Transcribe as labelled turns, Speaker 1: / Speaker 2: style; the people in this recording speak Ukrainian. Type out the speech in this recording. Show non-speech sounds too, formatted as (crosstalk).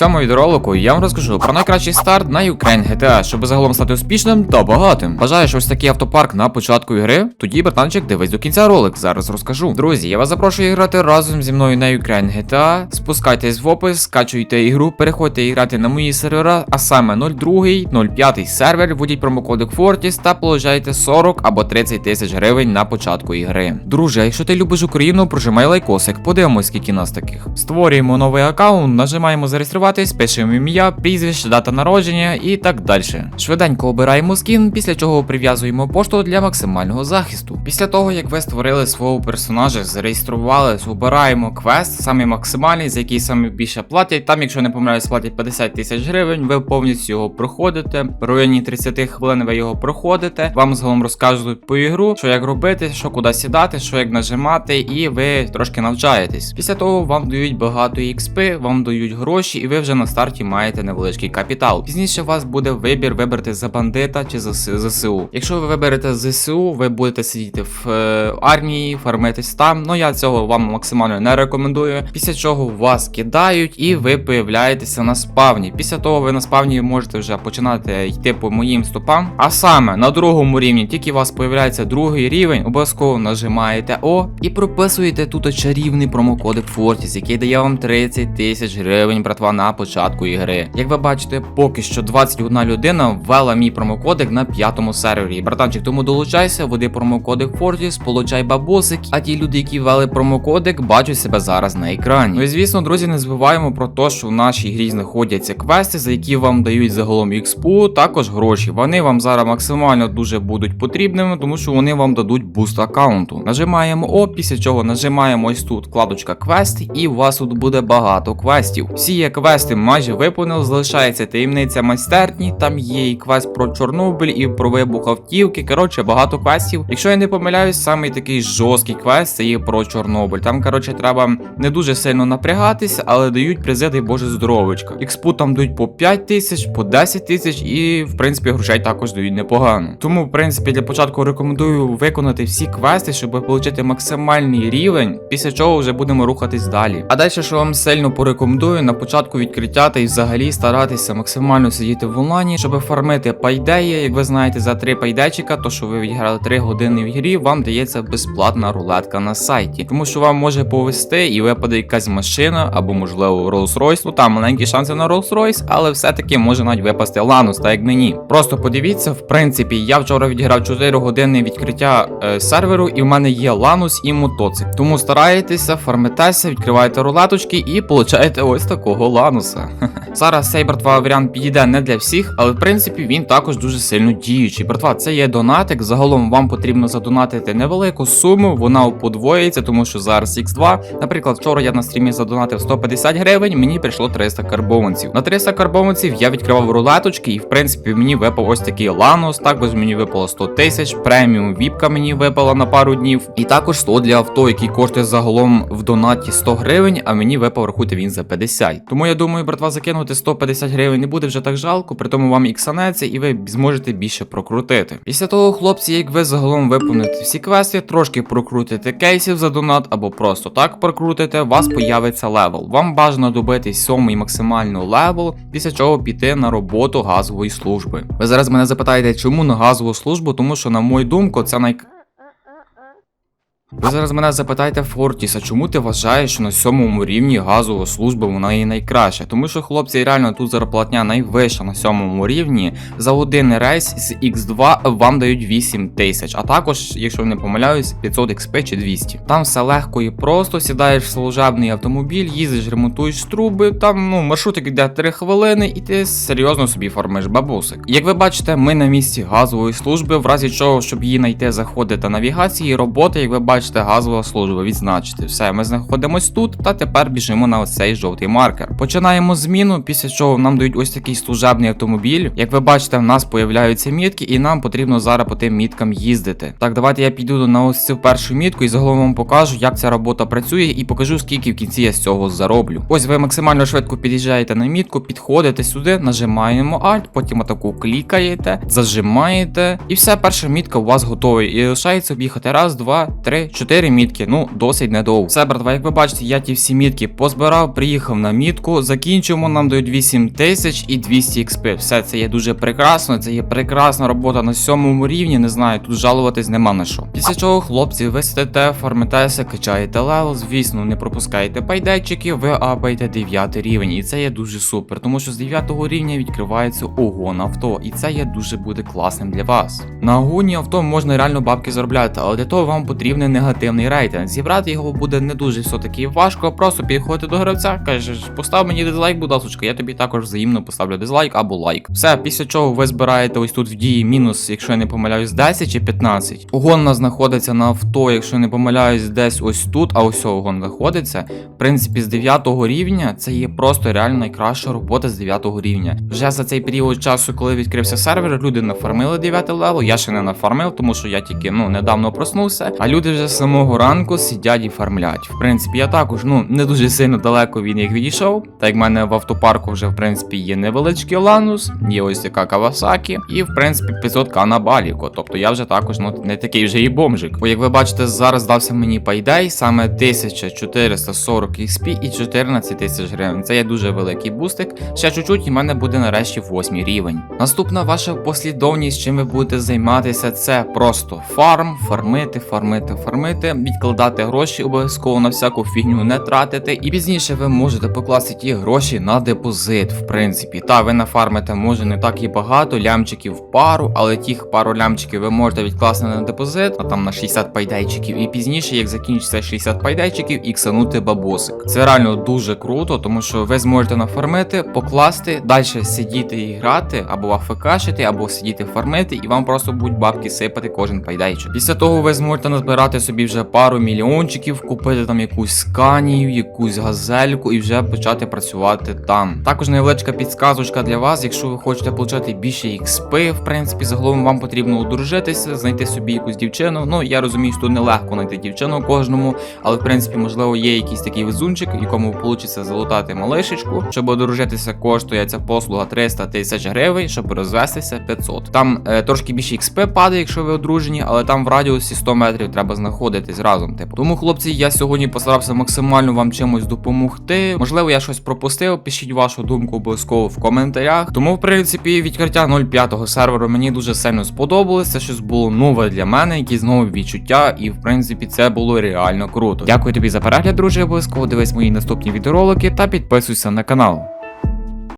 Speaker 1: цьому відеоролику я вам розкажу про найкращий старт на Ukraine GTA, щоб загалом стати успішним та багатим. Бажаєш ось такий автопарк на початку ігри? Тоді, братанчик, дивись до кінця ролик, зараз розкажу. Друзі, я вас запрошую грати разом зі мною на Ukraine GTA. Спускайтесь в опис, скачуйте ігру, переходьте грати на мої сервера, а саме 02, 05 сервер, вводіть промокодик Fortis та получайте 40 або 30 тисяч гривень на початку ігри. Друже, якщо ти любиш Україну, прожимай лайкосик, подивимось, скільки нас таких. Створюємо новий аккаунт, нажимаємо зареєструватись, пишемо ім'я, прізвище, дата народження і так далі. Швиденько обираємо скін, після чого прив'язуємо пошту для максимального захисту. Після того, як ви створили свого персонажа, зареєструвались, обираємо квест, самий максимальний, за який саме більше платять. Там, якщо не помиляюсь, платять 50 тисяч гривень, ви повністю його проходите. В районі 30 хвилин ви його проходите. Вам загалом розкажуть по ігру, що як робити, що куди сідати, що як нажимати, і ви трошки навчаєтесь. Після того вам дають багато XP, вам дають гроші, і ви вже на старті маєте невеличкий капітал. Пізніше у вас буде вибір вибрати за бандита чи за ЗСУ. Якщо ви виберете ЗСУ, ви будете сидіти в е, армії, фармитись там. Ну я цього вам максимально не рекомендую. Після чого вас кидають і ви появляєтеся на спавні. Після того ви на спавні можете вже починати йти по моїм стопам. А саме на другому рівні, тільки у вас появляється другий рівень, обов'язково нажимаєте О і прописуєте тут чарівний промокодик Fortis, який дає вам 30 тисяч гривень, братва, на початку ігри. Як ви бачите, поки що 21 людина ввела мій промокодик на п'ятому сервері. Братанчик, тому долучайся, введи промокодик Fortis, получай бабосик. А ті люди, які ввели промокодик, бачать себе зараз на екрані. Ну і звісно, друзі, не забуваємо про те, що в нашій грі знаходяться квести, за які вам дають загалом експу, також гроші. Вони вам зараз максимально дуже будуть потрібними, тому що вони вам дадуть буст аккаунту. Нажимаємо О, після чого нажимаємо ось тут вкладочка квести, і у вас тут буде багато квестів. Всі є квести майже виповнили, залишається таємниця майстерні. Там є і квест про Чорнобиль, і про вибух автівки. Коротше, багато квестів. Якщо я не помиляюсь, самий такий жорсткий квест це є про Чорнобиль. Там, коротше, треба не дуже сильно напрягатися, але дають призи, дай Боже здоровочка. Експу там дають по 5 тисяч, по 10 тисяч, і в принципі грошей також дають непогано. Тому, в принципі, для початку рекомендую виконати всі квести, щоб отримати максимальний рівень, після чого вже будемо рухатись далі. А далі, що вам сильно порекомендую, на початку відкриття та й взагалі старатися максимально сидіти в онлайні, щоб фармити пайдеї. Як ви знаєте, за 3 пайдечика, то що ви відіграли 3 години в грі, вам дається безплатна рулетка на сайті. Тому що вам може повести і випаде якась машина або, можливо, Rolls-Royce. Ну там маленькі шанси на Rolls-Royce, але все-таки може навіть випасти Ланус, так як мені. Просто подивіться, в принципі, я вчора відіграв 4 години відкриття е, серверу, і в мене є Ланус і мотоцик. Тому старайтеся, фармитеся, відкривайте рулеточки і получаєте ось такого Лануса. (laughs) Зараз цей братва варіант підійде не для всіх, але в принципі він також дуже сильно діючий. Братва, це є донатик. Загалом вам потрібно задонатити невелику суму, вона подвоїться, тому що зараз X2. Наприклад, вчора я на стрімі задонатив 150 гривень, мені прийшло 300 карбованців. На 300 карбованців я відкривав рулеточки, і в принципі мені випав ось такий ланус. Також мені випало 100 тисяч, преміум віпка мені випала на пару днів. І також 100 для авто, який коштує загалом в донаті 100 гривень, а мені випав, рахуйте він за 50. Тому я думаю, братва, закинути 150 гривень не буде вже так жалко, при тому вам іксанеться, і ви зможете більше прокрутити. Після того, хлопці, як ви загалом виповните всі квести, трошки прокрутите кейсів за донат або просто так прокрутите, у вас появиться левел. Вам бажано добити сьомий максимально левел, після чого піти на роботу газової служби. Ви зараз мене запитаєте, чому на газову службу? Тому що, на мою думку, це най... Ви зараз мене запитаєте, Фортіс, а чому ти вважаєш, що на сьомому рівні газова служба вона є найкраща? Тому що хлопці реально тут зарплатня найвища на сьомому рівні. За один рейс з X2 вам дають 8 тисяч, а також, якщо не помиляюсь, 500 XP чи 200. Там все легко і просто сідаєш в служебний автомобіль, їздиш, ремонтуєш труби. Там ну маршрутик йде 3 хвилини, і ти серйозно собі фармиш бабусик. Як ви бачите, ми на місці газової служби, в разі чого, щоб її знайти, заходите навігації, роботи, як ви бачите, газова служба, відзначити. Все, ми знаходимось тут, та тепер біжимо на оцей жовтий маркер. Починаємо зміну, після чого нам дають ось такий служебний автомобіль. Як ви бачите, в нас появляються мітки, і нам потрібно зараз по тим міткам їздити. Так, давайте я піду на ось цю першу мітку і загалом вам покажу, як ця робота працює, і покажу, скільки в кінці я з цього зароблю. Ось ви максимально швидко під'їжджаєте на мітку, підходите сюди, нажимаємо Alt, потім атаку клікаєте, зажимаєте, і все, перша мітка у вас готова. І лишається об'їхати раз, два, три, 4 мітки, ну досить недовго. Все, братва, як ви бачите, я ті всі мітки позбирав, приїхав на мітку, закінчуємо, нам дають 8 тисяч і 200 XP. Все це є дуже прекрасно, це є прекрасна робота на сьомому рівні, не знаю, тут жалуватись нема на що. Після чого, хлопці, ви сидите, фармитеся, качаєте левел, звісно, не пропускаєте пайдайчики, ви апаєте 9 рівень, і це є дуже супер, тому що з 9 рівня відкривається огон авто, і це є дуже буде класним для вас. На огоні авто можна реально бабки заробляти, але для того вам потрібен негативний рейтинг. Зібрати його буде не дуже все таки важко, просто підходити до гравця, кажеш, постав мені дизлайк, будь ласочка, я тобі також взаємно поставлю дизлайк або лайк. Все, після чого ви збираєте ось тут в дії мінус, якщо я не помиляюсь, 10 чи 15. Огон у нас знаходиться на авто, якщо не помиляюсь, десь ось тут, а ось огон знаходиться. В принципі, з 9 рівня це є просто реально найкраща робота з 9 рівня. Вже за цей період часу, коли відкрився сервер, люди нафармили 9 левел. Я ще не нафармив, тому що я тільки ну недавно проснувся. А люди вже з самого ранку сидять і фармлять. В принципі, я також ну не дуже сильно далеко від них відійшов. Так як в мене в автопарку вже в принципі є невеличкий ланус, є ось така Кавасакі, і в принципі 500к на баліко. Тобто я вже також ну не такий вже і бомжик. Бо як ви бачите, зараз дався мені пайдай саме 1440 XP і 14 тисяч гривень. Це є дуже великий бустик. Ще чуть-чуть, і в мене буде нарешті 8 рівень. Наступна ваша послідовність, чим ви будете займатися, це просто фарм, фармити, фармити, фармити, відкладати гроші обов'язково на всяку фігню не тратити. І пізніше ви можете покласти ті гроші на депозит. В принципі, та ви нафармите може не так і багато, лямчиків пару, але тих пару лямчиків ви можете відкласти на депозит, а там на 60 пайдайчиків. І пізніше, як закінчиться 60 пайдайчиків, іксанути бабосик. Це реально дуже круто, тому що ви зможете нафармити, покласти, далі сидіти і грати, або АФКшити, або сидіти фармити, і вам просто будуть бабки сипати кожен пайдайчик. Після того ви зможете назбирати собі вже пару мільйончиків, купити там якусь сканію, якусь газельку і вже почати працювати там. Також невеличка підсказочка для вас, якщо ви хочете отримати більше XP, в принципі, загалом вам потрібно одружитися, знайти собі якусь дівчину. Ну я розумію, що нелегко знайти дівчину кожному, але в принципі, можливо, є якийсь такий везунчик, якому вийде залутати малишечку. Щоб одружитися, коштує ця послуга 300 тисяч гривень, щоб розвестися 500. Там е, трошки більше XP падає, якщо ви одружені, але там в радіусі 100 метрів треба знаходитись разом. Типу. Тому, хлопці, я сьогодні постарався максимально вам чимось допомогти. Можливо, я щось пропустив. Пишіть вашу думку обов'язково в коментарях. Тому, в принципі, відкриття 0.5 серверу мені дуже сильно сподобалось. Це щось було нове для мене, якісь нові відчуття, і в принципі це було реально круто. Дякую тобі за перегляд, друже. Обов'язково дивись мої наступні відеоролики та підписуйся на канал.